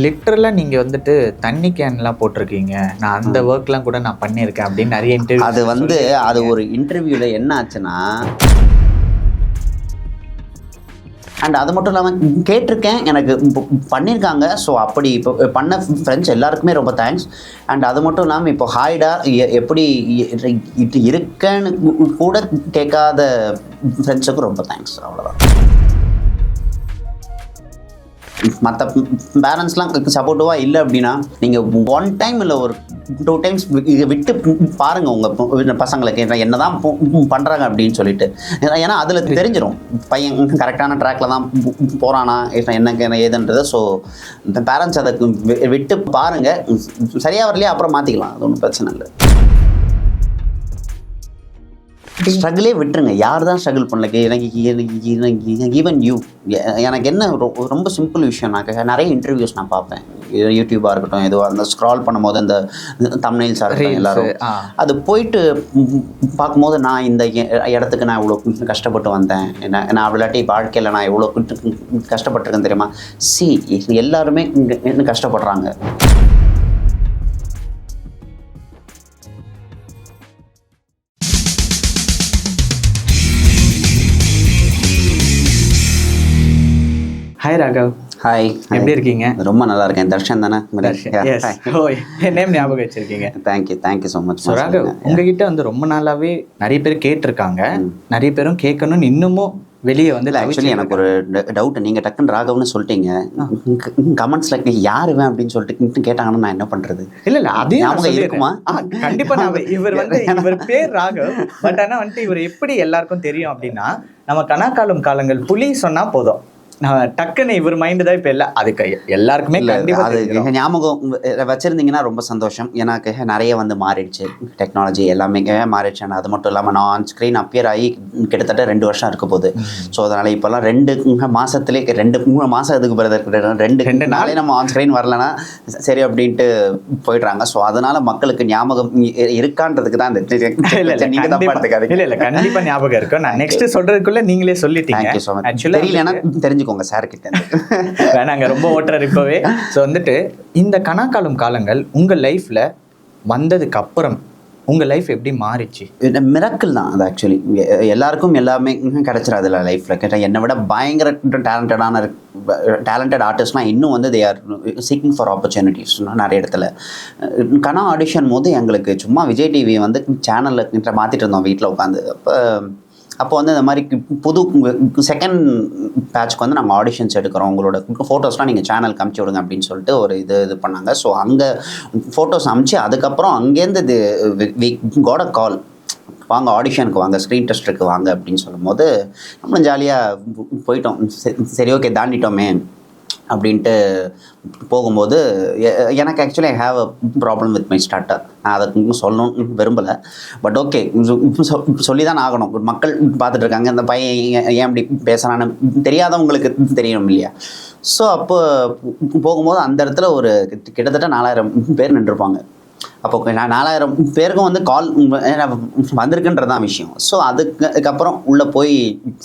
லிட்டரலாக நீங்கள் வந்துட்டு தண்ணி கேன்லாம் போட்டிருக்கீங்க. நான் அந்த ஒர்க்லாம் கூட நான் பண்ணியிருக்கேன் அப்படின்னு நிறைய இன்டர்வியூ அது வந்து அது ஒரு இன்டர்வியூல என்ன ஆச்சுன்னா அண்ட் அது மட்டும் இல்லாமல் கேட்டிருக்கேன் எனக்கு இப்போ பண்ணியிருக்காங்க. ஸோ அப்படி இப்போ பண்ண ஃப்ரெண்ட்ஸ் எல்லாருக்குமே ரொம்ப தேங்க்ஸ் அண்ட் அது மட்டும் இல்லாமல் இப்போ ஹாய்டா எப்படி இது இருக்கேன்னு கூட கேட்காத ஃப்ரெண்ட்ஸுக்கும் ரொம்ப தேங்க்ஸ் அவ்வளோதான் மற்ற பேரண்ட்ஸ்லாம் சப்போர்ட்டிவாக இல்லை அப்படின்னா நீங்கள் ஒன் டைம் இல்லை ஒரு டூ டைம்ஸ் விட்டு பாருங்கள் உங்கள் பசங்களுக்கு என்னதான் பண்ணுறாங்க அப்படின்னு சொல்லிட்டு. ஏன்னா- அதில் தெரிஞ்சிடும் பையன் கரெக்டான ட்ராக்ல தான் போகிறானா என்ன ஏதுன்றது. ஸோ இந்த பேரண்ட்ஸ் அதை விட்டு பாருங்கள் சரியாக வரலையா அப்புறம் மாற்றிக்கலாம் அது ஒன்றும் பிரச்சனை இல்லை. ஸ்ட்ரகிளே விட்டுருங்க. யார் தான் ஸ்ட்ரகிள் பண்ணல? எனக்கு எனக்கு ஈவன் யூ எனக்கு என்ன ரொம்ப சிம்பிள் விஷயம். நான் நிறைய இன்டர்வியூஸ் நான் பார்ப்பேன். யூடியூபாக இருக்கட்டும் எதுவாக இருந்தால் ஸ்க்ரால் பண்ணும்போது அந்த தம்னைல்ஸாக இருக்கட்டும் எல்லாரும். அது போயிட்டு பார்க்கும்போது நான் இந்த இடத்துக்கு நான் இவ்வளோ கஷ்டப்பட்டு வந்தேன். நான் நான் அவ்வளோட்டி வாழ்க்கையில் நான் எவ்வளோ கஷ்டப்பட்டிருக்கேன் தெரியுமா? சி எல்லாருமே இங்க- இங்க கஷ்டப்படுறாங்க. ஹாய் ராகவ் ஹாய் எப்படி இருக்கீங்க? ரொம்ப நல்லா இருக்கேன். தர்ஷன் தானே? என் நேம் ஞாபகம் வச்சிருக்கீங்க. Thank you thank you so much so Raghav உங்ககிட்ட வந்து ரொம்ப நாளாவே நிறைய பேர் கேட்டிருக்காங்க. நிறைய பேரும் கேட்கணும்னு இன்னமும் வெளியே வந்து இல்லை ஆக்சுவலி எனக்கு ஒரு டவுட் நீங்கள் டக்குன்னு ராகவ்னு சொல்லிட்டீங்க. கமெண்ட்ஸில் யார் இவன் அப்படின்னு சொல்லிட்டு கேட்டாங்கன்னா நான் என்ன பண்ணுறது இல்ல இல்ல நான் ஞாபகம். இருக்குமா? ஆ, கண்டிப்பா நான் இவர் வந்து இவர் பேர் ராகவ். பட் ஆனா வந்துட்டு இவர் எப்படி எல்லாருக்கும் தெரியும் அப்படின்னா நம்ம கனாக்காலம் காலங்கள் புலி சொன்னா போதும். டக்குன்னு இவர் மைண்ட் தான் இப்ப இல்ல அதுக்கு எல்லாருக்குமே அது. ஞாபகம் வச்சிருந்தீங்கன்னா ரொம்ப சந்தோஷம். எனக்கு நிறைய வந்து மாறிடுச்சு. டெக்னாலஜி எல்லாமே மாறிடுச்சு. அது மட்டும் இல்லாமல் நான் ஸ்க்ரீன் அப்பியர் ஆகி கிட்டத்தட்ட ரெண்டு வருஷம் இருக்க போகுது. ஸோ அதனால் இப்போல்லாம் ரெண்டு மாசத்துலேயே ரெண்டு மூணு மாதம் இதுக்கு பிறகு ரெண்டு ரெண்டு நாள். நம்ம ஆன் ஸ்க்ரீன் வரலன்னா சரி அப்படின்ட்டு போயிடுறாங்க. ஸோ அதனால மக்களுக்கு ஞாபகம் இருக்கான்றதுக்கு தான் இந்த இல்ல இல்ல நீங்க தப்பா கண்டிப்பா. எடுத்துக்காதீங்க. இல்ல இல்ல கண்டிப்பா ஞாபகம் இருக்கும் நான் நெக்ஸ்ட் சொல்றதுக்குள்ள நீங்களே சொல்லிட்டீங்க. தேங்க்யூ ஸோ மச் தெரிஞ்சுக்கோங்க சார் கிட்ட. வேணாங்க ரொம்ப ஓட்டுறாரு இப்பவே. ஸோ வந்துட்டு இந்த கனாக்காலம் காலங்கள் உங்க லைஃப்ல வந்ததுக்கு அப்புறம் உங்க லைஃப் எப்படி மாறிச்சு? மிராக்கிள் தான் அது ஆக்சுவலி எல்லாருக்கும் எல்லாமே கிடைச்சிடாதுல்ல லைஃப்பில் கேட்டால் என்னை விட பயங்கர டேலண்டடான டேலண்டட் ஆர்டிஸ்ட்லாம் இன்னும் வந்து they are seeking for opportunities நிறைய இடத்துல. கனா ஆடிஷன் போது எங்களுக்கு சும்மா விஜய் டிவி வந்து சேனலில் மாற்றிட்டு இருந்தோம் வீட்டில் உட்காந்து அப்போ அப்போ வந்து இந்த மாதிரி புது செகண்ட் பேட்ச்க்கு வந்து நாங்கள் ஆடிஷன்ஸ் எடுக்கிறோம். உங்களோட ஃபோட்டோஸ்லாம் நீங்கள் சேனலுக்கு அமுச்சு விடுங்க அப்படின்னு சொல்லிட்டு ஒரு இது இது பண்ணாங்க. ஸோ அங்கே ஃபோட்டோஸ் அமுச்சு அதுக்கப்புறம் அங்கேருந்து இது கோட கால் வாங்க ஆடிஷனுக்கு வாங்க ஸ்க்ரீன் டெஸ்ட்டுக்கு வாங்க அப்படின்னு சொல்லும்போது நம்மளும் ஜாலியாக போயிட்டோம். சரி- சரி ஓகே தாண்டிட்டோமே. அப்படின்ட்டு போகும்போது எனக்கு actually I have a problem with my starter நான் அதை சொல்லணும்னு விரும்பலை. பட் ஓகே சொல்லி தான் ஆகணும். மக்கள் பார்த்துட்டு இருக்காங்க இந்த பையன் ஏன் அப்படி பேசுகிறான்னு தெரியாதவங்களுக்கு தெரியணும் இல்லையா? ஸோ அப்போ போகும்போது அந்த இடத்துல ஒரு கிட்டத்தட்ட நாலாயிரம் பேர் நின்றுருப்பாங்க. அப்போ நான் நாலாயிரம் பேருக்கும் வந்து கால் வந்திருக்குன்றது தான் விஷயம். ஸோ அதுக்கு உள்ள போய்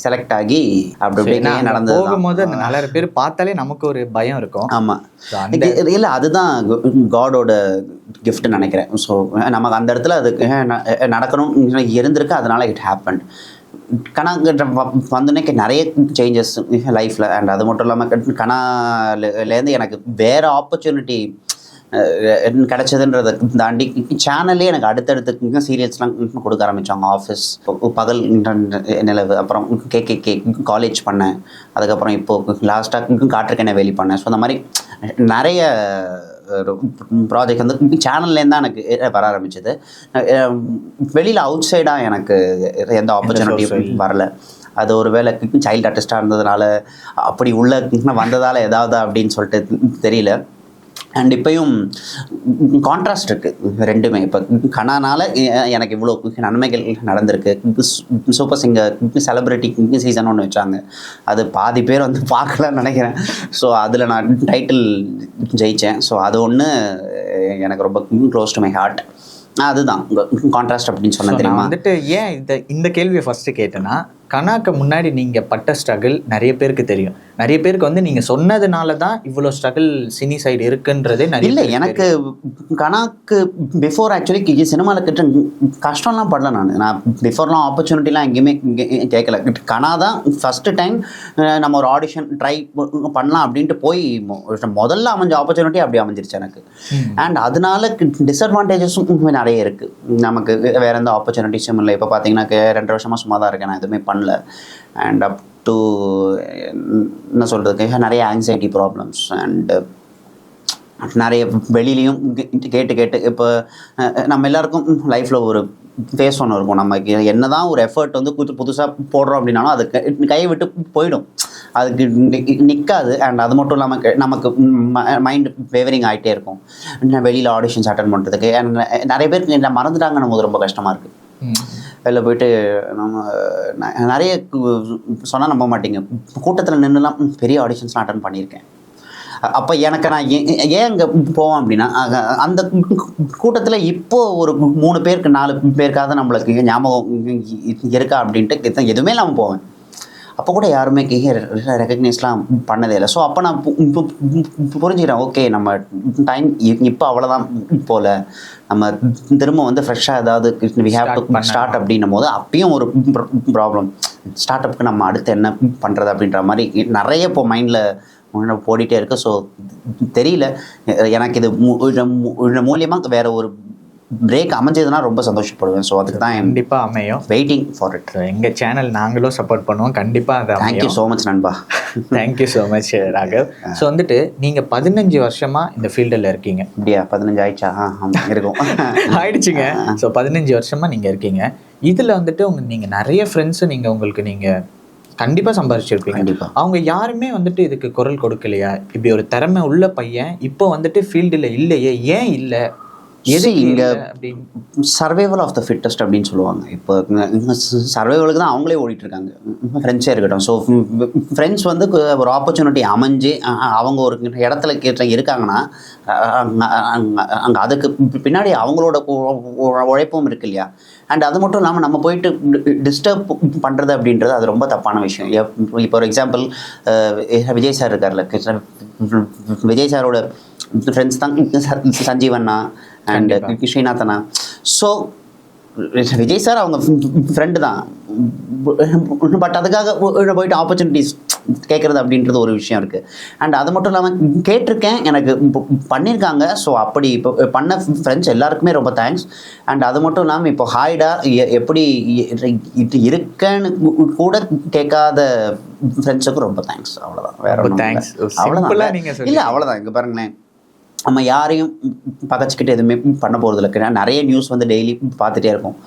செலக்ட் ஆகி அப்படி அப்படியே நடந்தது போகும்போது அந்த நாலாயிரம் பேர் பார்த்தாலே நமக்கு ஒரு பயம் இருக்கும். ஆமாம் இல்லை அதுதான் காடோட கிஃப்ட் நினைக்கிறேன். ஸோ நமக்கு அந்த இடத்துல அது நடக்கணும் இருந்திருக்கு அதனால இட் ஹேப்பன் கணாங்கிற வந்தோடனே நிறைய சேஞ்சஸ் லைஃப்பில் அண்ட் அது மட்டும் இல்லாமல் கணாலேருந்து எனக்கு வேறு ஆப்பர்ச்சுனிட்டி கிடைச்சதுன்றதை தாண்டி சேனல்லே எனக்கு அடுத்தடுத்து சீரியல்ஸ்லாம் கொடுக்க ஆரம்பித்தாங்க ஆஃபீஸ் பகல் நிலவு அப்புறம் கே கே கே காலேஜ் பண்ணேன் அதுக்கப்புறம் இப்போது லாஸ்ட்டாக காற்றுக்கெண்ணை வேலி பண்ணேன். ஸோ அந்த மாதிரி நிறைய ப்ராஜெக்ட் வந்து சேனல்லேருந்து தான் எனக்கு வர ஆரம்பிச்சது. வெளியில் அவுட் சைடாக எனக்கு எந்த ஆப்பர்ச்சுனிட்டியும் வரல. அது ஒரு வேளை சைல்டு ஆர்டிஸ்டாக இருந்ததுனால அப்படி உள்ள வந்ததால் ஏதாவது அப்படின்னு சொல்லிட்டு தெரியல. அண்ட் இப்பயும் கான்ட்ராஸ்ட் இருக்குது ரெண்டுமே. இப்போ கனானால எனக்கு இவ்வளோ நன்மைகள் நடந்திருக்கு. சூப்பர் சிங்கர் செலிப்ரிட்டி சீசன் ஒன்று வச்சாங்க. அது பாதி பேர் வந்து பார்க்கலன்னு நினைக்கிறேன். ஸோ அதில் நான் டைட்டில் ஜெயித்தேன் ஸோ அது ஒன்று எனக்கு ரொம்ப க்ளோஸ் டு மை ஹார்ட் அதுதான் கான்ட்ராஸ்ட் அப்படின்னு நான் தெரியுமா? வந்துட்டு ஏன் இந்த இந்த கேள்வியை ஃபர்ஸ்ட் கேட்டேன்னா கனாக்கு முன்னாடி நீங்க பட்ட ஸ்ட்ரகிள் நிறைய பேருக்கு தெரியும். நிறைய பேருக்கு வந்து நீங்க சொன்னதுனால தான் இவ்வளோ ஸ்ட்ரகிள் சினி சைடு இருக்குன்றதே நிறைய இல்லை எனக்கு கணக்கு பிஃபோர் ஆக்சுவலி சினிமாவில் கிட்ட கஷ்டம்லாம் படல நான். நான் பிஃபோர்லாம் ஆப்பர்ச்சுனிட்டிலாம் எங்கேயுமே கேட்கல கனா தான் ஃபஸ்ட்டு டைம் நம்ம ஒரு ஆடிஷன் ட்ரை பண்ணலாம் அப்படின்ட்டு போய் முதல்ல அமைஞ்ச ஆப்பர்ச்சுனிட்டி அப்படி அமைஞ்சிருச்சு எனக்கு. அண்ட் அதனால டிஸ்அட்வான்டேஜஸும் நிறைய இருக்குது நமக்கு வேற எந்த ஆப்பர்ச்சுனிட்டிஸும் இல்லை. இப்போ பார்த்தீங்கன்னா ரெண்டு வருஷமாக சும்மா தான் இருக்கேன். நான் எதுவுமே பண்ணல. அண்ட் அப் டு என்ன சொல்கிறதுக்கு நிறைய ஆங்ஸைட்டி ப்ராப்ளம்ஸ் அண்டு நிறைய வெளியிலையும் கே- கேட்டு கேட்டு இப்போ நம்ம எல்லாருக்கும் லைஃப்பில் ஒரு ஃபேஸ் ஒன்று இருக்கும். நமக்கு என்ன தான் ஒரு எஃபர்ட் வந்து புது புதுசாக போடுறோம் அப்படின்னாலும் அது கை- கையை விட்டு போயிடும். அதுக்கு நிற்காது அண்ட் அது மட்டும் இல்லாமல் நமக்கு மைண்ட் வேவரிங் ஆகிட்டே இருக்கும். வெளியில் ஆடிஷன்ஸ் அட்டன் பண்ணுறதுக்கு அண்ட் நிறைய பேருக்கு என்ன மறந்துட்டாங்க நமக்கு ரொம்ப கஷ்டமாக இருக்குது வெளில போயிட்டு நம்ம நிறைய சொன்னால் நம்ப மாட்டீங்க. கூட்டத்தில் நின்றுலாம் பெரிய ஆடிஷன்ஸ்லாம் அட்டன் பண்ணியிருக்கேன். அப்போ எனக்கு நான் ஏன் அங்கே போவேன் அப்படின்னா அந்த கூட்டத்தில் இப்போ ஒரு மூணு பேருக்கு நாலு பேருக்காவது நம்மளுக்கு ஞாபகம் இருக்கா அப்படின்ட்டு எதுவுமே இல்லாமல் போவேன். அப்போ கூட யாருமே ரெக்கக்னைஸ்லாம் பண்ணதே இல்லை. ஸோ அப்போ நான் புரிஞ்சுக்கிறேன். ஓகே நம்ம டைம் இப்போ அவ்வளோதான் போல. நம்ம திரும்ப வந்து ஃப்ரெஷ்ஷாக ஏதாவது வி ஹேவ் டு. ஸ்டார்ட் அப்படின்னும் போது அப்பயும் ஒரு ப்ராப்ளம் ஸ்டார்ட் அப்புக்கு நம்ம அடுத்து என்ன பண்ணுறது அப்படின்ற மாதிரி நிறைய இப்போ மைண்டில் ஓடிட்டே இருக்கு. ஸோ தெரியல. எனக்கு இது மூலியமாக வேற ஒரு பிரேக் அமைஞ்சதுன்னா ரொம்ப சந்தோஷப்படுவேன். ஸோ அதுக்கு தான் கண்டிப்பா அமையும். வெயிட்டிங் ஃபார் இட் So, எங்க சேனல் நாங்களும் சப்போர்ட் பண்ணுவோம். கண்டிப்பா அது தேங்க்யூ ஸோ மச் நண்பா. Thank you so much Raghav. So வந்துட்டு நீங்க பதினஞ்சு வருஷமா இந்த ஃபீல்டில் இருக்கீங்க. அப்படியா? பதினஞ்சு ஆயிடுச்சா? ஆமாம் இருக்கும். ஆயிடுச்சுங்க. ஸோ பதினஞ்சு வருஷமா நீங்க இருக்கீங்க. இதுல வந்துட்டு உங்க நீங்க நிறைய ஃப்ரெண்ட்ஸ் நீங்க உங்களுக்கு நீங்க கண்டிப்பா சம்பாதிச்சிருப்பீங்க கண்டிப்பா. அவங்க யாருமே வந்துட்டு இதுக்கு குரல் கொடுக்கலையா? இப்படி ஒரு திறமை உள்ள பையன் இப்போ வந்துட்டு ஃபீல்டில் இல்லையே ஏன் இல்லை? எது இங்க சர்வைவல் ஆஃப் த ஃபிட்டஸ்ட் அப்படின்னு சொல்லுவாங்க. இப்போ சர்வைவலுக்கு தான் அவங்களே ஓடிட்டு இருக்காங்க ஃப்ரெண்ட்ஸே இருக்கட்டும். ஸோ ஃப்ரெண்ட்ஸ் வந்து ஒரு ஆப்பர்ச்சுனிட்டி அமைஞ்சு அவங்க ஒரு இடத்துல கேட்ட இருக்காங்கன்னா அங்கே அதுக்கு பின்னாடி அவங்களோட உழைப்பும் இருக்கு இல்லையா? அண்ட் அது மட்டும் இல்லாமல் நம்ம போயிட்டு டிஸ்டர்ப் பண்ணுறது அப்படின்றது அது ரொம்ப தப்பான விஷயம். இப்போ ஒரு எக்ஸாம்பிள் விஜய் சார் இருக்கார்ல விஜய் சாரோட ஃப்ரெண்ட்ஸ் தான் சஞ்சீவண்ணா அண்ட். ஸ்ரீநாதனா ஸோ விஜய் சார் அவங்க ஃப்ரெண்டு தான். பட் அதுக்காக போயிட்டு ஆப்பர்ச்சுனிட்டிஸ் கேட்குறது அப்படின்றது ஒரு விஷயம் இருக்குது அண்ட் அது மட்டும் இல்லாமல் கேட்டிருக்கேன் எனக்கு பண்ணியிருக்காங்க ஸோ அப்படி இப்போ பண்ண ஃப்ரெண்ட்ஸ் எல்லாருக்குமே ரொம்ப தேங்க்ஸ் அண்ட் அது மட்டும் இல்லாமல் இப்போ ஹாய்டா எப்படி இது இருக்கேன்னு கூட கேட்காத ஃப்ரெண்ட்ஸுக்கும் ரொம்ப தேங்க்ஸ் அவ்வளோதான் வேற நீங்க அவ்வளோதான். இல்லை அவ்வளோதான் இங்கே பாருங்களேன். நம்ம யாரையும் பகச்சிக்கிட்டு எதுவுமே பண்ண போகிறது இல்லை. நிறைய நியூஸ் வந்து டெய்லி பார்த்துட்டே இருக்கோம்.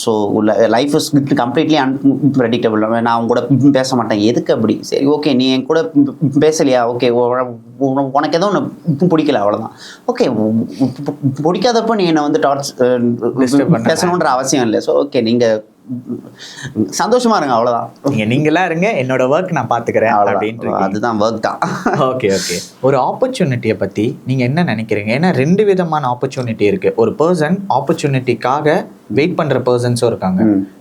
So life is completely unpredictable நான் அவங்க கூட பேச மாட்டேன். எதுக்கு அப்படி? சரி ஓகே நீ என் கூட பேசலையா? ஓகே உனக்கு எதுவும் ஒன்று பிடிக்கல அவ்வளோதான் ஓகே பிடிக்காதப்போ நீ என்னை வந்து டார்ச் பேசணுன்ற அவசியம் இல்லை. ஸோ ஓகே நீங்கள் சந்தோஷமா இருங்க அவ்வளோதான் நீங்க நீங்களா இருங்க என்னோட ஒர்க் நான் பாத்துக்கிறேன் அப்படின்ட்டு அதுதான் ஒர்க் தான். ஓகே ஓகே ஒரு ஆப்பர்ச்சுனிட்டியை பத்தி நீங்க என்ன நினைக்கிறீங்க? ஏன்னா ரெண்டு விதமான ஆப்பர்ச்சுனிட்டி இருக்கு. ஒரு பர்சன் ஆப்பர்ச்சுனிட்டிக்காக வெயிட் பண்ற பர்சன்ஸும் இருக்காங்க.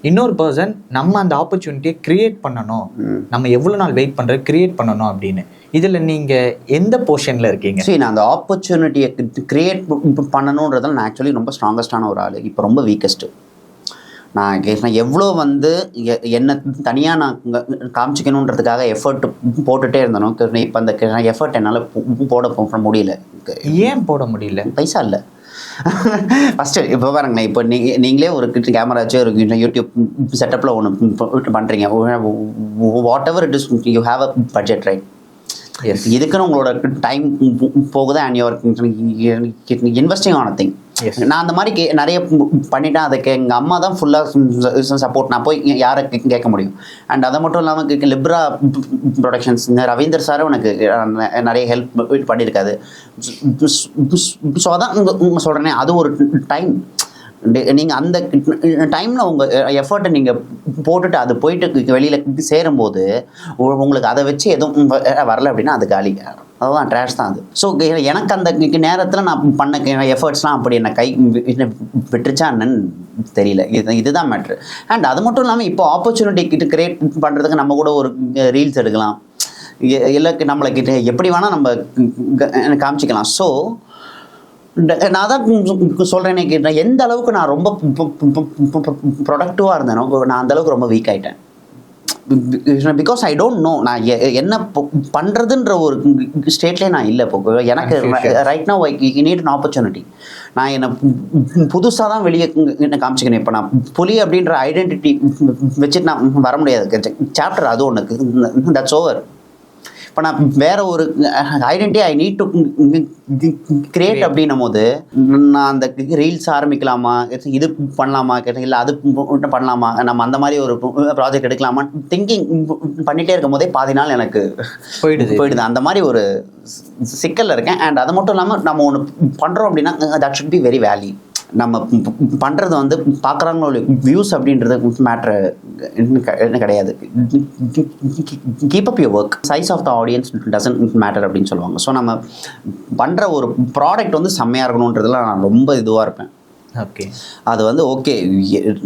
இன்னொரு பர்சன் நம்ம அந்த ஆப்பர்ச்சுனிட்டியை கிரியேட் பண்ணணும். நம்ம எவ்வளவு நாள் வெயிட் பண்றது கிரியேட் பண்ணணும் அப்படின்னு. இதுல நீங்க எந்த போர்ஷன்ல இருக்கீங்க? சரி நான் அந்த ஆப்பர்ச்சுனிட்டியை கிரியேட் பண்ணணுன்றதுல நான் ஆக்சுவலி ரொம்ப ஸ்ட்ராங்கஸ்டான ஒரு ஆள். இப்போ ரொம்ப வீக்கஸ்ட்டு நான் கே- நான் எவ்வளோ வந்து என்னை தனியாக நான் காமிச்சிக்கணுன்றதுக்காக எஃபர்ட் போட்டுட்டே இருந்தனோ இப்போ அந்த எஃபர்ட் என்னால் போட முடியல. ஏன் போட முடியல? பைசா இல்லை. ஃபஸ்ட்டு இப்போ பாருங்களேன். இப்போ நீ நீங்களே ஒரு கேமரா வச்சு ஒரு யூடியூப் செட்டப்பில் ஒன்று பண்ணுறீங்க whatever it is you have a budget right. இதுக்குன்னு உங்களோட டைம் போகுது? அண்ட் யுவர் இன்வெஸ்டிங் ஆன திங். நான் அந்த மாதிரி கே நிறைய பண்ணிட்டேன். அதுக்கு எங்கள் அம்மா தான் ஃபுல்லாக சப்போர்ட் நான் போய் யாரை கேட்க முடியும். அண்ட் அதை மட்டும் இல்லாமல் லிப்ரா ப்ரொடக்ஷன்ஸ் ரவீந்தர் சாரும் எனக்கு நிறைய ஹெல்ப் பண்ணியிருக்காது ஸோ அதான் சொல்கிறேனே அது ஒரு டைம் நீங்கள் அந்த டைமில் உங்கள் எஃபர்ட்டை நீங்கள் போட்டுட்டு அது போயிட்டு வெளியில் சேரும்போது உ- உங்களுக்கு அதை வச்சு எதுவும் வ- வரல அப்படின்னா அது காலி. அதுதான் ட்ராஷ் தான் அது. ஸோ எனக்கு அந்த நேரத்தில் நான் பண்ண எஃபர்ட்ஸ்லாம் அப்படி என்ன கை விட்டுருச்சா என்னன்னு தெரியல. இது இதுதான் மேட்ரு அண்ட் அது மட்டும் இல்லாமல் இப்போ ஆப்பர்ச்சுனிட்டி கிட்ட கிரியேட் பண்ணுறதுக்கு நம்ம கூட ஒரு ரீல்ஸ் எடுக்கலாம். இல்லை நம்மளை கிட்ட எப்படி வேணால் நம்ம க- காமிச்சிக்கலாம். ஸோ நான் தான் சொல்கிறேனே கேட்டேன். எந்த அளவுக்கு நான் ரொம்ப ப்ரொடக்டிவாக இருந்தேனோ நான் அந்த அளவுக்கு ரொம்ப வீக் ஆகிட்டேன் பிகாஸ் ஐ டோன்ட் நோ நான் என்ன ப- பண்றதுன்ற ஒரு ஸ்டேட்லேயே நான் இல்லை இப்போ எனக்கு. Right no I need an opportunity நான் என்ன புதுசாக தான் வெளியே என்ன காமிச்சிக்கணும். இப்போ நான் புலி அப்படின்ற ஐடென்டிட்டி வச்சுட்டு நான் வர முடியாது. சாப்டர் அது ஒன்று தட்ஸ் ஓவர் இப்போ நான் வேற ஒரு identity I need to create அப்படின்னும் போது நான் அந்த ரீல்ஸ் ஆரம்பிக்கலாமா? இது பண்ணலாமா? இல்லை அது பண்ணலாமா? நம்ம அந்த மாதிரி ஒரு ப்ராஜெக்ட் எடுக்கலாமா திங்கிங் பண்ணிட்டே இருக்கும் போதே பாதி நாள் எனக்கு போயிடுது. போயிடுது. அந்த மாதிரி ஒரு சிக்கல்ல இருக்கேன். அண்ட் அது மட்டும் இல்லாமல் நம்ம ஒன்று பண்ணுறோம் அப்படின்னா that should be very value நம்ம பண்ணுறது வந்து பார்க்குறாங்களோ வியூஸ் அப்படின்றது மேட்ரு கிடையாது. Keep up your work size of the audience doesn't matter அப்படின்னு சொல்லுவாங்க. ஸோ நம்ம பண்ணுற ஒரு ப்ராடக்ட் வந்து செம்மையாக இருக்கணுன்றதுல நான் ரொம்ப இதுவாக இருப்பேன். ஓகே அது வந்து ஓகே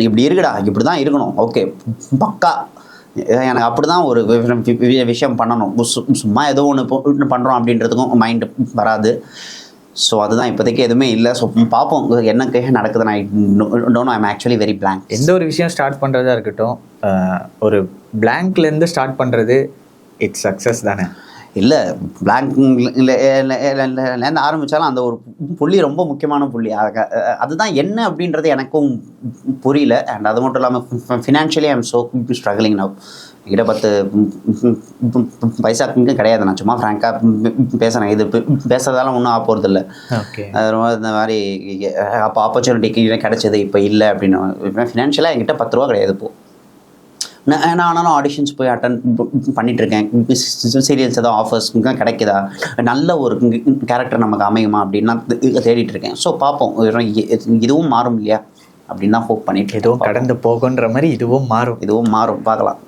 இப்படி இருக்குடா இப்படி தான் இருக்கணும். ஓகே பக்கா. எனக்கு அப்படி தான் ஒரு விஷயம் பண்ணணும். சும்மா ஏதோ ஒன்று பண்ணுறோம் அப்படின்றதுக்கும் மைண்டு வராது. ஸோ அதுதான் இப்போதைக்கு எதுவுமே இல்லை. ஸோ பார்ப்போம். என்ன நடக்குது நான் don't I'm actually very blank எந்த ஒரு விஷயம் ஸ்டார்ட் பண்ணுறதா இருக்கட்டும் ஒரு பிளாங்க்லேருந்து ஸ்டார்ட் பண்ணுறது இட்ஸ் சக்ஸஸ் தானே. இல்லை பிளாங்க்லேருந்து ஆரம்பித்தாலும் அந்த ஒரு புள்ளி ரொம்ப முக்கியமான புள்ளி. அத- அதுதான் என்ன அப்படின்றது எனக்கும் புரியல. அண்ட் அது மட்டும் இல்லாமல் financially I'm so struggling now என்கிட்ட பத்து பைசா கிடையாது. நான் சும்மா ஃப்ராங்காக பேசுகிறேன் இது பேசுறதால ஒன்றும் ஆக போகிறது இல்லை ரொம்ப இந்த மாதிரி அப்போ ஆப்பர்ச்சுனிட்டிக்கு கிடைச்சது இப்போ இல்லை அப்படின்னு. ஃபினான்ஷியலாக என்கிட்ட பத்து ரூபா கிடையாது இப்போ. நான் ஆனாலும் ஆடிஷன்ஸ் போய் அட்டன் பண்ணிட்டு இருக்கேன் சீரியல்ஸ் ஏதோ ஆஃபர்ஸ் கிடைக்குதா? நல்ல ஒரு கேரக்டர் நமக்கு அமையுமா அப்படின்னா தேடிட்டு இருக்கேன் ஸோ பார்ப்போம் இதுவும் மாறும் இல்லையா? அப்படின்னு தான் ஹோப் பண்ணிட்டு எதுவும் கடந்து போகுன்ற மாதிரி இதுவும் மாறும். இதுவும் மாறும். பார்க்கலாம்.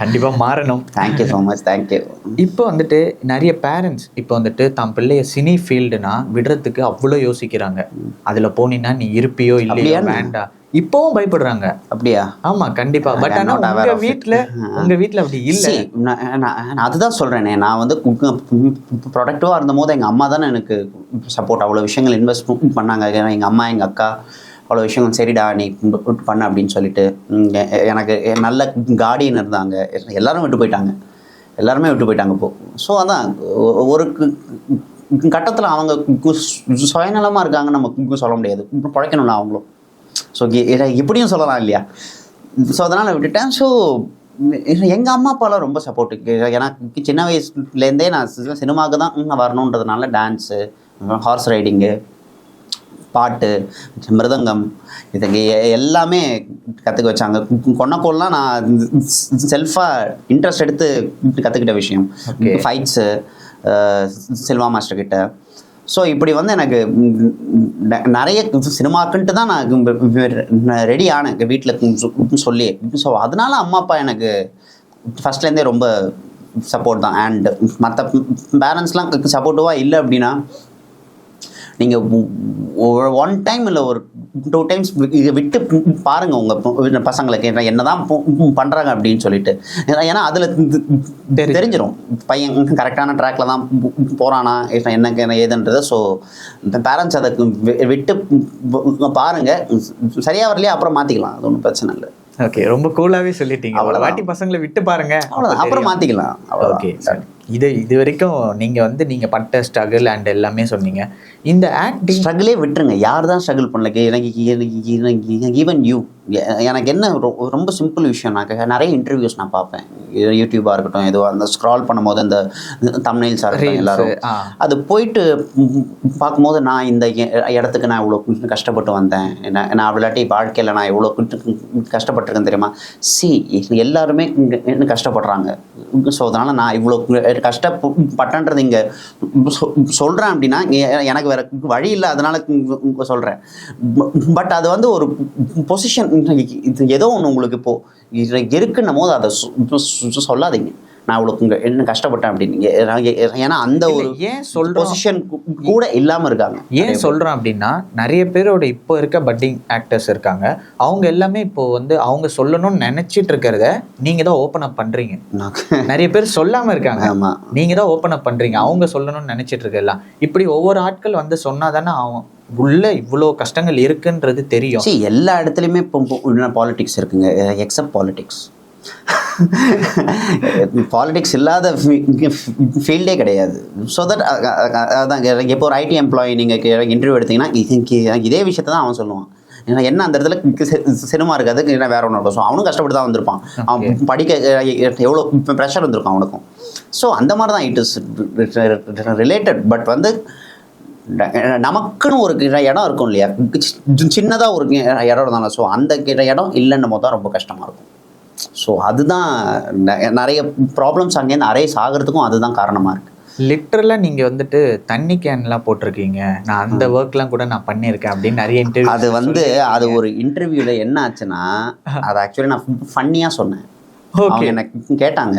கண்டிப்பா மாறணும். தேங்க்யூ ஸோ மச் தேங்க்யூ இப்போ வந்துட்டு நிறைய பேரண்ட்ஸ் இப்போ வந்துட்டு தான் பிள்ளைய சினி ஃபீல்டுனா விடுறதுக்கு அவ்வளோ யோசிக்கிறாங்க. அதுல போனீன்னா நீ இருப்பியோ இல்லையோ? வேண்டாம். இப்போவும் பயப்படுறாங்க. அப்படியா? ஆமா கண்டிப்பா. பட் ஆனா உங்க. வீட்ல உங்க வீட்ல அப்படி இல்ல. நான் அதுதான் சொல்கிறேனே நான் வந்து ப்ரொடக்டிவாக இருந்தபோது எங்கள் அம்மா தானே எனக்கு சப்போர்ட் அவ்வளோ விஷயங்கள் இன்வெஸ்ட் பண்ணாங்க. எங்கள் அம்மா எங்கள் அக்கா அவ்வளோ விஷயங்கள் சரிடா நீ பண்ண அப்படின்னு சொல்லிட்டு எனக்கு நல்ல கார்டியன் இருந்தாங்க. எல்லாரும் விட்டு போயிட்டாங்க. எல்லாருமே விட்டு போயிட்டாங்க இப்போ. ஸோ அதான் ஒரு கட்டத்தில் அவங்க சுயநலமாக இருக்காங்க நம்ம சொல்ல முடியாது. பிழைக்கணும்ல அவங்களும். ஸோ இப்படியும் சொல்லலாம் இல்லையா? ஸோ அதனால் விட்டுட்டேன். ஸோ எங்கள் அம்மா அப்பாலாம் ரொம்ப சப்போர்ட்டு எனக்கு சின்ன வயசுலேருந்தே நான் சினிமாவுக்கு தான் வரணுன்றதுனால டான்ஸு ஹார்ஸ் ரைடிங்கு பாட்டு மிருதங்கம் இதுக்கு எல்லாமே கற்றுக்க வச்சாங்க. கொன்னக்கோல்லாம் நான் செல்ஃபாக இன்ட்ரெஸ்ட் எடுத்து கற்றுக்கிட்ட விஷயம். ஃபைட்ஸு செல்வா மாஸ்டர் கிட்ட. ஸோ இப்படி வந்து எனக்கு நிறைய சினிமாக்குன்ட்டு தான் நான் ரெடி ஆனேன். வீட்டில் சொல்லி. ஸோ அதனால அம்மா அப்பா எனக்கு ஃபஸ்ட்லேருந்தே ரொம்ப சப்போர்ட் தான். அண்ட் மற்ற பேரண்ட்ஸ்லாம் சப்போர்ட்டிவாக இல்லை அப்படின்னா நீங்கள் ஒன் டைம் இல்லை ஒரு டூ டைம்ஸ் இதை விட்டு பாருங்கள் உங்கள் பசங்களுக்கு என்ன- என்னதான் பண்ணுறாங்க அப்படின்னு சொல்லிட்டு. ஏன்னா- அதில். தெரிஞ்சிடும் பையன் கரெக்டான ட்ராக்ல தான் போகிறானா என்ன என்ன ஏதுன்றது. ஸோ பேரண்ட்ஸ் அதை வி- விட்டு பாருங்கள் சரியாக வரலையா அப்புறம் மாற்றிக்கலாம் அது ஒன்றும் பிரச்சனை இல்லை. ஓகே ரொம்ப கூலாவே சொல்லிட்டீங்க. அவ்வளவுதான். வாட்டி பசங்களை விட்டு பாருங்க. அவ்வளோதான் அப்புறம் மாற்றிக்கலாம் ஓகே இது இது வரைக்கும் நீங்க வந்து நீங்க பட்ட ஸ்ட்ரகிள் அண்ட் எல்லாமே சொன்னீங்க. இந்த ஆக்டிங் ஸ்ட்ரகிளே விட்டுருங்க. யார் தான் ஸ்ட்ரகிள் பண்ணல? எனக்கு ஈவன் யூ எனக்கு என்ன ரொம்ப சிம்பிள் விஷயம் நான் நிறைய இன்டர்வியூஸ் நான் பார்ப்பேன். யூடியூபாக இருக்கட்டும் எதுவாக அந்த ஸ்க்ரால் பண்ணும்போது அந்த தமிழ்ஸாக இருக்கட்டும் எல்லாரும். அது போயிட்டு பார்க்கும்போது நான் இந்த இடத்துக்கு நான் இவ்வளோ கஷ்டப்பட்டு வந்தேன். நான் நான் அவ்வளாட்டி வாழ்க்கையில் நான் எவ்வளோ கஷ்டப்பட்டிருக்கேன் தெரியுமா? சி எல்லாருமே கஷ்டப்படுறாங்க. ஸோ அதனால் நான் இவ்வளோ கஷ்டப்பட்டன்றது இங்கே சொல்கிறேன் அப்படின்னா எனக்கு வேற வழி இல்லை அதனால சொல்கிறேன் பட் அது வந்து ஒரு பொசிஷன் இது ஏதோ ஒன்று உங்களுக்கு இப்போ இருக்குன்னும் போது அதை சொல்லாதீங்க. நான் இவ்வளோ என்ன கஷ்டப்பட்டேன் அப்படின்னு. ஏ- ஏ- ஏன்னா அந்த ஒரு ஏன் சொல்றோம்? பொசிஷன் கூட இல்லாம இருக்காங்க. ஏன் சொல்றோம் அப்படின்னா நிறைய பேரோட இப்போ இருக்க பட்டிங் ஆக்டர்ஸ் இருக்காங்க. அவங்க எல்லாமே இப்போ வந்து அவங்க சொல்லணும்னு நினைச்சிட்டு இருக்கிறத நீங்க தான் ஓப்பன் அப் பண்றீங்க. நான் நிறைய பேர் சொல்லாம இருக்காங்க. ஆமா. நீங்க தான் ஓப்பன் அப் பண்றீங்க. அவங்க சொல்லணும்னு நினைச்சிட்டு இருக்கலாம். இப்படி ஒவ்வொரு ஆட்கள் வந்து சொன்னாதானே அவன் உள்ள இவ்வளோ கஷ்டங்கள் இருக்குன்றது தெரியும். எல்லா இடத்துலையுமே இப்போ பாலிடிக்ஸ் இருக்குங்க? எக்ஸப்ட் பாலிடிக்ஸ் பாலிடிக்ஸ் இல்லாத ஃபீல்டே கிடையாது. ஸோ தட் அதான் இப்போ ஒரு ஐடி எம்ப்ளாயி நீங்கள் இன்டர்வியூ எடுத்தீங்கன்னா இது- இதே விஷயத்தை தான் அவன் சொல்லுவான். ஏன்னா என்ன அந்த இடத்துல சினிமா இருக்காது என்ன வேற ஒன்று இருக்கும் ஸோ அவனும் கஷ்டப்பட்டு தான் வந்திருப்பான். அவன் படிக்க எவ்வளோ ப்ரெஷர் வந்திருக்கும் அவனுக்கும். ஸோ அந்த மாதிரி தான் இட் இஸ் ரிலேட்டட் பட் வந்து நமக்குன்னு ஒரு இடம் இருக்கும் இல்லையா? சின்னதாக ஒரு இடம் இருந்தாலும் ஸோ அந்த இடம் இல்லைன்னும் போது தான் ரொம்ப கஷ்டமாக இருக்கும். ஸோ அதுதான் நிறைய ப்ராப்ளம்ஸ் அங்கேருந்து நிறைய சாகிறதுக்கும் அதுதான் காரணமாக இருக்குது லிட்டரலா நீங்க வந்துட்டு தண்ணி கேன்லாம் போட்டிருக்கீங்க. நான் அந்த ஒர்க்லாம் கூட நான் பண்ணியிருக்கேன் அப்படின்னு நிறைய இன்டர்வியூ அது வந்து அது ஒரு இன்டர்வியூவில் என்ன ஆச்சுன்னா அதை ஆக்சுவலி நான் ஃபன்னியாக சொன்னேன். அவங்க ஓகே என்ன கேட்டாங்க.